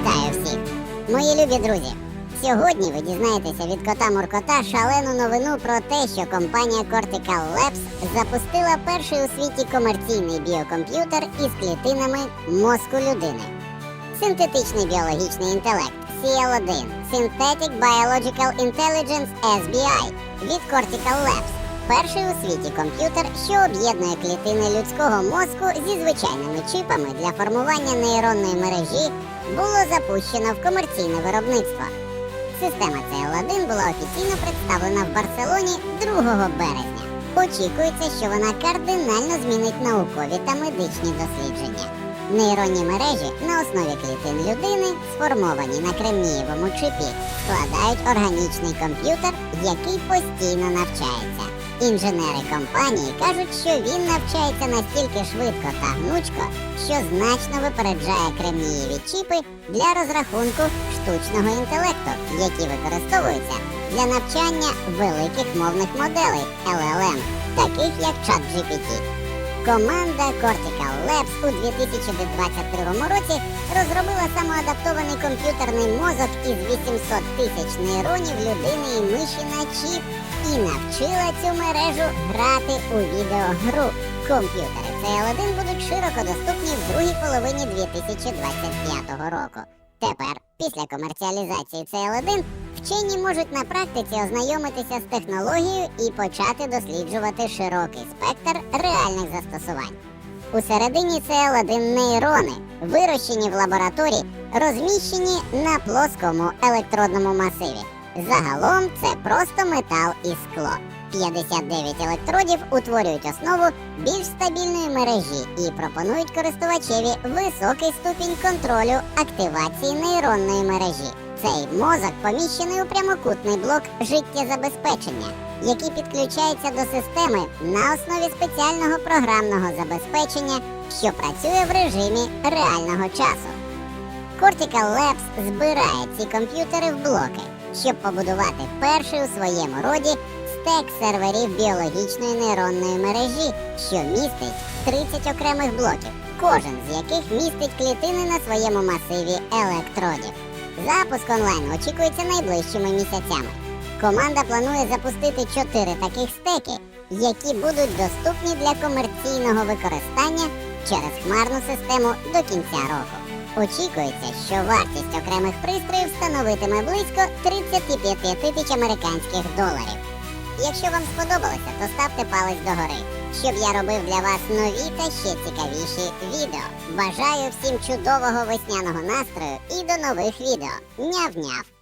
Вітаю всіх! Мої любі друзі! Сьогодні ви дізнаєтеся від кота Муркота шалену новину про те, що компанія Cortical Labs запустила перший у світі комерційний біокомп'ютер із клітинами мозку людини. Синтетичний біологічний інтелект CL1 Synthetic Biological Intelligence SBI від Cortical Labs. Перший у світі комп'ютер, що об'єднує клітини людського мозку зі звичайними чипами для формування нейронної мережі, було запущено в комерційне виробництво. Система CL1 була офіційно представлена в Барселоні 2 березня. Очікується, що вона кардинально змінить наукові та медичні дослідження. Нейронні мережі на основі клітин людини, сформовані на кремнієвому чипі, складають органічний комп'ютер, який постійно навчається. Інженери компанії кажуть, що він навчається настільки швидко та гнучко, що значно випереджає кремнієві чіпи для розрахунку штучного інтелекту, які використовуються для навчання великих мовних моделей LLM, таких як ChatGPT. Команда Cortical Labs у 2022 році розробила самоадаптований комп'ютерний мозок із 800 тисяч нейронів людини і миші на чіп і навчила цю мережу грати у відеогру. Комп'ютери CL1 будуть широко доступні в другій половині 2025 року. Тепер, після комерціалізації CL1, вчені можуть на практиці ознайомитися з технологією і почати досліджувати широкий спектр реальних застосувань. У середині CL1 нейрони, вирощені в лабораторії, розміщені на плоскому електродному масиві. Загалом це просто метал і скло. 59 електродів утворюють основу більш стабільної мережі і пропонують користувачеві високий ступінь контролю активації нейронної мережі. Цей мозок поміщений у прямокутний блок життєзабезпечення, який підключається до системи на основі спеціального програмного забезпечення, що працює в режимі реального часу. Cortical Labs збирає ці комп'ютери в блоки, щоб побудувати перший у своєму роді стек серверів біологічної нейронної мережі, що містить 30 окремих блоків, кожен з яких містить клітини на своєму масиві електродів. Запуск онлайн очікується найближчими місяцями. Команда планує запустити 4 таких стеки, які будуть доступні для комерційного використання через хмарну систему до кінця року. Очікується, що вартість окремих пристроїв становитиме близько 35 тисяч американських доларів. Якщо вам сподобалося, то ставте палець догори, щоб я робив для вас нові та ще цікавіші відео. Бажаю всім чудового весняного настрою і до нових відео. Няв-няв!